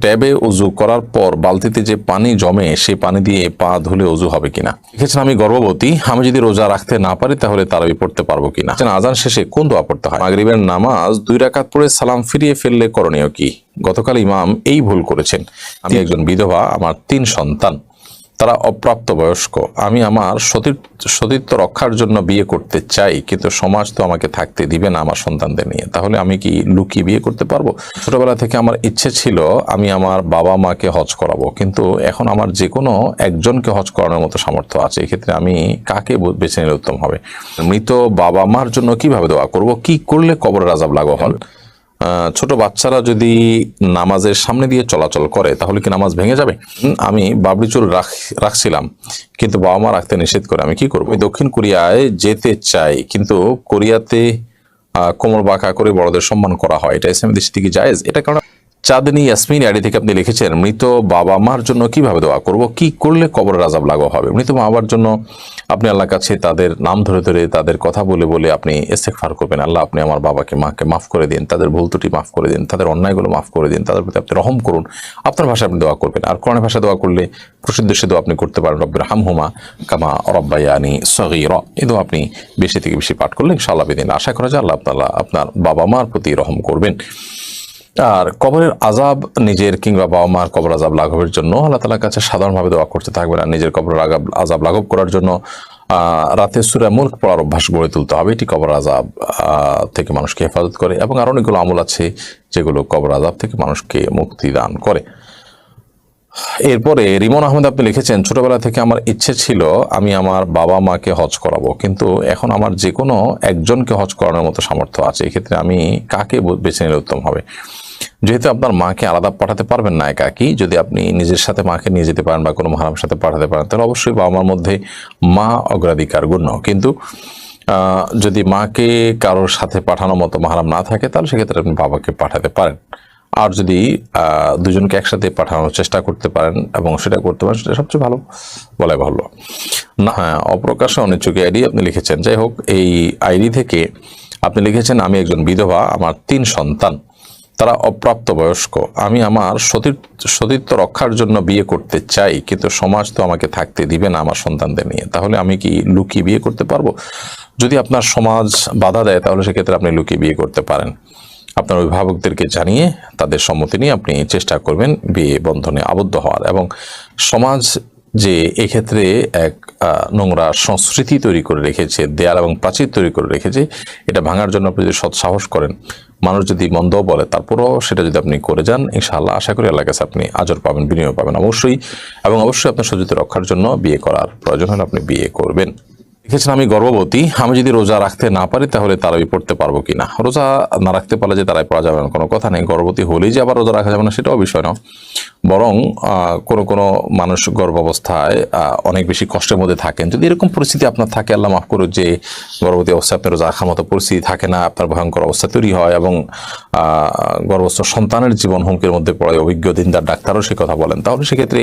ট্যাবে উজু করার পর বালতিতে যে পানি জমে সে পানি দিয়ে পা ধুলে উজু হবে কিনা? লিখেছেন আমি গর্ভবতী। আমি যদি রোজা রাখতে না পারি তাহলে তারাবি পড়তে পারব কিনা? আজান শেষে কোন দোয়া পড়তে হয়? মাগরিবের নামাজ দুই রাকাত পরে সালাম ফিরিয়ে ফেললে করণীয় কি? গতকাল ইমাম এই ভুল করেছেন। আমি একজন বিধবা আমার তিন সন্তান। তারা অপ্রাপ্ত বয়স্ক আমি আমার সতীত্ব রক্ষার জন্য বিয়ে করতে চাই, কিন্তু সমাজ তো আমাকে থাকতে দিবে না আমার সন্তানদের নিয়ে। তাহলে আমি কি লুকিয়ে বিয়ে করতে পারব? ছোটবেলা থেকে আমার ইচ্ছে ছিল আমি আমার বাবা মাকে হজ করাবো, কিন্তু এখন আমার যে কোনো একজনকে হজ করানোর মতো সামর্থ্য আছে। এক্ষেত্রে আমি কাকে বেছে নিলে উত্তম হবে? মৃত বাবা মার জন্য কীভাবে দোয়া করব? কি করলে কবরের রাজাব লাগো হল ছোট বাচ্চারা যদি নামাজের সামনে দিয়ে চলাচল করে, তাহলে কি নামাজ ভেঙে যাবে? আমি বাবরি চুল রাখ- রাখছিলাম, কিন্তু বাবা মা রাখতে নিষেধ করে, আমি কি করব? দক্ষিণ কোরিয়ায় যেতে চাই, কিন্তু কোরিয়াতে কোমর বাঁকা করে বড়দের সম্মান করা হয়, এটা ইসলামী দেশ থেকে জায়েজ। এটা কারণ চাঁদনি ইয়াসমিন আইডি থেকে আপনি লিখেছেন, মৃত বাবা মার জন্য কীভাবে দোয়া করব? কি করলে কবর রাজাব লাগো হবে? মৃত বাবার জন্য আপনি আল্লাহর কাছে তাদের নাম ধরে ধরে, তাদের কথা বলে বলে আপনি ইস্তেগফার করবেন। আল্লাহ আপনি আমার বাবাকে, মাকে মাফ করে দিন, তাদের ভুল ত্রুটি মাফ করে দিন, তাদের অন্যায়গুলো মাফ করে দিন, তাদের প্রতি আপনি রহম করুন। আপনার ভাষায় আপনি দোয়া করবেন। আর কোরআনের ভাষায় দোয়া করলে প্রসিদ্ধ সে দোয়া আপনি করতে পারেন রব্বির হামহুমা কামা রব্বায়ানি সগীর। এই দোয়া আপনি বেশি থেকে বেশি পাঠ করলে ইনশাআল্লাহ দিন আশা করা যায় আল্লাহ আপনার বাবা মার প্রতি রহম করবেন। আর কবরের আজাব নিজের কিংবা বাবা মার কবর আজাব লাঘবের জন্য আল্লাহ তালার কাছে সাধারণভাবে দোয়া করতে থাকবেন আর নিজের কবরের আগাব আজাব লাঘব করার জন্য রাতে সুরা মুল্ক পড়ার অভ্যাস গড়ে তুলতে হবে। এটি কবর আজাব থেকে মানুষকে হেফাজত করে এবং আরও অনেকগুলো আমল আছে যেগুলো কবর আজাব থেকে মানুষকে মুক্তি দান করে। এরপরে রিমন আহমেদ আপনি লিখেছেন, ছোটবেলা থেকে আমার ইচ্ছে ছিল আমি আমার বাবা মাকে হজ করাবো, কিন্তু এখন আমার যে কোনো একজনকে হজ করানোর মতো সামর্থ্য আছে। এক্ষেত্রে আমি কাকে বেছে নিলে উত্তম হবে? যেহেতু আপনার মাকে আলাদা পাঠাতে পারবেন না একাকি, যদি আপনি নিজের সাথে মাকে নিয়ে যেতে পারেন বা কোনো মহারামের সাথে পাঠাতে পারেন, তাহলে অবশ্যই বাবা মার মধ্যে মা অগ্রাধিকার গণ্য। কিন্তু যদি মাকে কারোর সাথে পাঠানোর মতো মহারাম না থাকে, তাহলে সেক্ষেত্রে আপনি বাবাকে পাঠাতে পারেন। আর যদি দুজনকে একসাথে পাঠানোর চেষ্টা করতে পারেন এবং সেটা করতে পারেন, সেটা সবচেয়ে ভালো বলাই ভালো না হ্যাঁ অপ্রকাশ্য অনিচ্ছুক আইডি আপনি লিখেছেন। যাই হোক, এই আইডি থেকে আপনি লিখেছেন, আমি একজন বিধবা, আমার তিন সন্তান। তারা অপ্রাপ্ত বয়স্ক আমি আমার সতীর্থ রক্ষার জন্য বিয়ে করতে চাই, কিন্তু সমাজ তো আমাকে থাকতে দিবে না আমার সন্তানদের নিয়ে। তাহলে আমি কি লুকিয়ে বিয়ে করতে পারব? যদি আপনার সমাজ বাধা দেয়, তাহলে সেক্ষেত্রে আপনি লুকিয়ে বিয়ে করতে পারেন। আপনার অভিভাবকদেরকে জানিয়ে তাদের সম্মতি নিয়ে আপনি চেষ্টা করবেন বিয়ে বন্ধনে আবদ্ধ হওয়ার। এবং সমাজ যে এক্ষেত্রে এক নোংরা সংস্কৃতি তৈরি করে রেখেছে, দেয়াল এবং প্রাচীর তৈরি করে রেখেছে, এটা ভাঙার জন্য আপনি যদি সৎ সাহস করেন, মানুষ যদি মন্দ বলে, তারপরও সেটা যদি আপনি করে যান, ইনশাআল্লাহ আশা করি আল্লাহ কাছে আপনি আজর পাবেন বিনিয়োগ পাবেন অবশ্যই এবং অবশ্যই আপনার সজ্জিত রক্ষার জন্য বিয়ে করার প্রয়োজন হলে আপনি বিয়ে করবেন। লিখেছেন, আমি গর্ভবতী, আমি যদি রোজা রাখতে না পারি, তাহলে তারাবি পড়তে পারব কিনা? রোজা না রাখতে পারলে যে তারাই পড়া যাবে না, কোনো কথা নেই। গর্ভবতী হলেই যে আবার রোজা রাখা যাবে না, সেটাও বিষয় না বরং কোনো কোনো মানুষ গর্ভাবস্থায় অনেক বেশি কষ্টের মধ্যে থাকেন। যদি এরকম পরিস্থিতি আপনার থাকে, আল্লাহ মাফ করুক যে গর্ভবতী অবস্থায় আপনার রোজা রাখার মতো পরিস্থিতি থাকে না, আপনার ভয়ঙ্কর অবস্থা তৈরি হয় এবং গর্ভস্থ সন্তানের জীবন হুমকির মধ্যে পড়ে অভিজ্ঞ দিনদার ডাক্তারও সে কথা বলেন, তাহলে সেক্ষেত্রে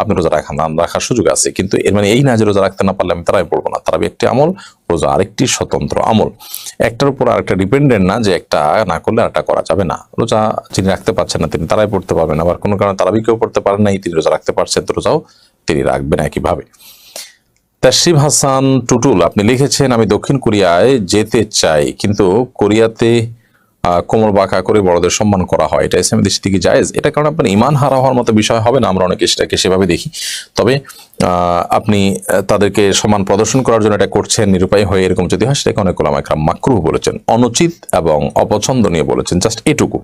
আপনি রোজা রাখা না রাখার সুযোগ আছে। কিন্তু এর মানে এই না যে রোজা রাখতে না পারলে আমি তারাই পড়ব না তারাবি একটি আমল রোজা আরেকটি স্বতন্ত্র আমল। একটার উপর আরেকটা ডিপেন্ডেন্ট না যে একটা না করলে আরেকটা করা যাবে না। রোজা যিনি রাখতে পারছেন না তিনি তারাই পড়তে পারবেন। আবার কোনো কারণে তারাবি কেউ পড়তে পারেন নাই, তিনি রোজা রাখতে পারছেন, তো রোজাও তিনি রাখবেন একইভাবে। তাশরিফ হাসান টুটুল, আপনি লিখেছেন, আমি দক্ষিণ কোরিয়ায় যেতে চাই, কিন্তু কোরিয়াতে কোমর বাঁকা করে বড়দের সম্মান করা হয়। এটা ইসলামী দেশ থেকে জায়েজ। এটা কারণ আপনার ইমান হারা হওয়ার মতো বিষয় হবে না। আমরা অনেকে সেটাকে সেভাবে দেখি। তবে আপনি তাদেরকে সমান প্রদর্শন করার জন্য এটা করছেন, নিরুপায় হয়ে এরকম যদি হয়, সেটাকে অনেক ওলামা একরাম মাকরুহ বলেছেন, অনুচিত এবং অপছন্দনীয় বলেছেন, জাস্ট এটুকু।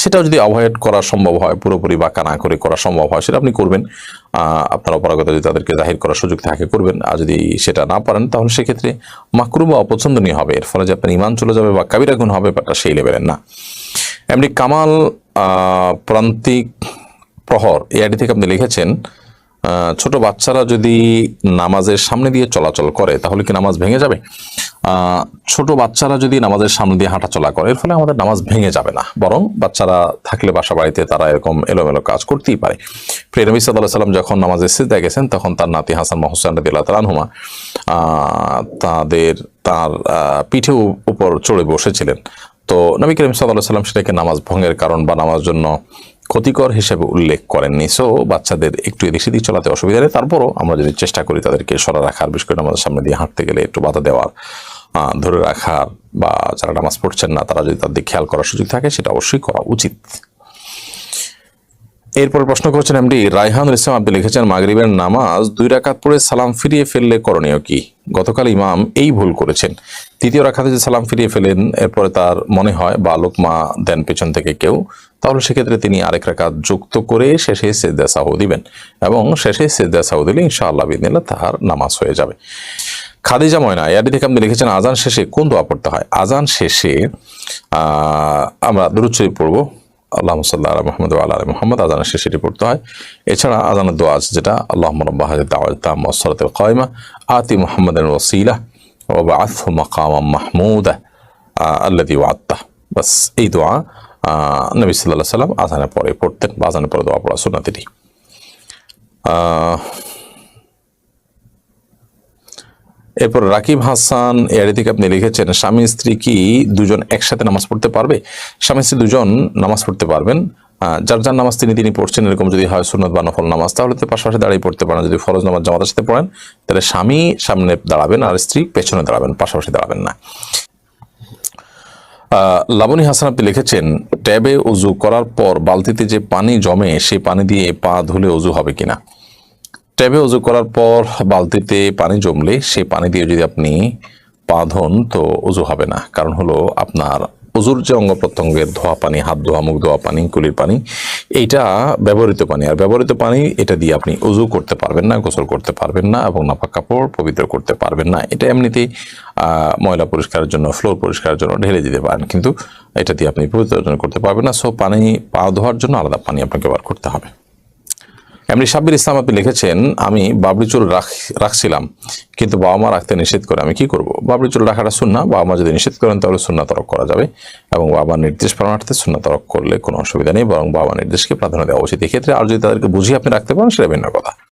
সেটাও যদি অ্যাভয়েড করা সম্ভব হয়, পুরোপুরি বাঁকা না করে করা সম্ভব হয়, সেটা আপনি করবেন। আপনার অপারগতা যদি তাদেরকে জাহির করার সুযোগ থাকে, করবেন। আর যদি সেটা না পারেন, তাহলে সেক্ষেত্রে মাকরু বা অপছন্দনীয় হবে। এর ফলে যে আপনার ইমান চলে যাবে বা কাবিরা গুণ হবে, ব্যাপারটা সেই লেভেলের না। এমনি কামাল প্রান্তিক প্রহর এই আইডি থেকে আপনি লিখেছেন ছোট বাচ্চারা যদি নামাজের সামনে দিয়ে চলাচল করে, তাহলে কি নামাজ ভেঙে যাবে? ছোট বাচ্চারা যদি নামাজের সামনে দিয়ে হাঁটাচলা করে, এর ফলে আমাদের নামাজ ভেঙে যাবে না। বরং বাচ্চারা থাকলে বাসা বাড়িতে তারা এরকম এলোমেলো কাজ করতেই পারে। প্রিয় নবী সাল্লাম যখন নামাজের সিদ্ধা গেছেন, তখন তার নাতি হাসান মহসান রদিল্লাহ তালানহুমা তাদের, তার পিঠে উপর চড়ে বসেছিলেন। তো নবী করিম সাল্লাহ সাল্লাম সেটাকে নামাজ ভঙ্গের কারণ বা নামাজ জন্য ক্ষতিকর হিসেবে উল্লেখ করেননি। সো বাচ্চাদের একটু এদিক সেদিক চলাতে অসুবিধা নেই তারপরও আমরা যদি চেষ্টা করি তাদেরকে সরা রাখার, বিশেষ করে আমাদের সামনে দিয়ে হাঁটতে গেলে একটু বাধা দেওয়ার ধরে রাখার বা যারা নামাজ পড়ছেন না, তারা যদি তাদের খেয়াল করার সুযোগ থাকে, সেটা অবশ্যই করা উচিত। এরপর প্রশ্ন করছেন এমডি রায়হানুল ইসলাম আপনি লিখেছেন মাগরিবের নামাজ দুই রাকাত পড়ে সালাম ফিরিয়ে ফেললে করণীয় কি? গতকাল ইমাম এই ভুল করেছেন। তৃতীয় রাখাতে যে সালাম ফিরিয়ে ফেলেন, এরপরে তার মনে হয়, বা লোকমা দেন পেছন থেকে কেউ? তাহলে সেক্ষেত্রে তিনি আরেক রাকাত যুক্ত করে শেষে সেদ্দা সাহু দিবেন এবং শেষে সেদ্দা সাহু দিলে ইনশাআল্লাহ বিদিনিল্লাহ তাহার নামাজ হয়ে যাবে। খাদিজা ময়না ইয়াদি থেকে আপনি লিখেছেন আজান শেষে কোন দোয়া পড়তে হয়? আজান শেষে আমরা দুরুচ্ছরি পড়ব। আল্লাহ সাল্লাহ আলা মোহাম্মদ আল্লাহ মোহাম্মদ আজানের শেষে এটি পড়তে হয়। এছাড়া আজানের দোয়া আছে যেটা আল্লাহ রব্বাহ দাওয়াতাম ওসরাতুল কায়মা আতি মোহাম্মদের ওসিলা ও বাআথ মাকামা মাহমুদা আল্লাদি ওয়াত্তা বাস এই দোয়া নবী সাল্লাহ সাল্লাম আজানের পরে পড়তেন বা আজানের পরে দোয়া পড়া সুন্নাতিটি আহ, এরপর রাকিব হাসান এর থেকে আপনি লিখেছেন, স্বামী স্ত্রী কি দুজন একসাথে নামাজ পড়তে পারবে? স্বামী স্ত্রী দুজন নামাজ পড়তে পারবেন। যার যার নামাজ তিনি তিনি পড়ছেন, এরকম যদি হয় সুন্নত বা নফল নামাজ, তাহলে তো পাশাপাশি দাঁড়িয়ে পড়তে পারেন। যদি ফরজ নামাজ জামাতের সাথে পড়েন, তাহলে স্বামী সামনে দাঁড়াবেন আর স্ত্রী পেছনে দাঁড়াবেন, পাশাপাশি দাঁড়াবেন না। লাবণী হাসান আপনি লিখেছেন, ট্যাবে উজু করার পর বালতিতে যে পানি জমে সেই পানি দিয়ে পা ধুলে উজু হবে কিনা? ট্যাবে উজু করার পর বালতিতে পানি জমলে সে পানি দিয়ে যদি আপনি পা ধোন, তো উজু হবে না। কারণ হলো আপনার উজুর যে অঙ্গ প্রত্যঙ্গের ধোয়া পানি, হাত ধোয়া, মুখ ধোয়া পানি, কুলির পানি, এইটা ব্যবহৃত পানি। আর ব্যবহৃত পানি, এটা দিয়ে আপনি উজু করতে পারবেন না, গোসল করতে পারবেন না এবং নাপাক কাপড় পবিত্র করতে পারবেন না। এটা এমনিতেই ময়লা পরিষ্কারের জন্য, ফ্লোর পরিষ্কারের জন্য ঢেলে দিতে পারেন। কিন্তু এটা দিয়ে আপনি পবিত্র অর্জন করতে পারবেন না। সো পানি, পা ধোয়ার জন্য আলাদা পানি আপনাকে ব্যবহার করতে হবে। এমনি সাব্বির ইসলাম আপনি লিখেছেন, আমি বাবরি চুল রাখ- রাখছিলাম, কিন্তু বাবা মা রাখতে নিষেধ করে আমি কি করব? বাবরি চুল রাখাটা সুন্না, বাবা মা যদি নিষেধ করেন তাহলে সুন্না তরক করা যাবে এবং বাবা নির্দেশ পালনার্থে সুন্না তরক করলে কোনো অসুবিধা নেই, বরং বাবা নির্দেশকে প্রাধান্য দেওয়া উচিত। এক্ষেত্রে আর যদি তাদেরকে বুঝিয়ে আপনি রাখতে পারেন, সেটা ভিন্ন কথা।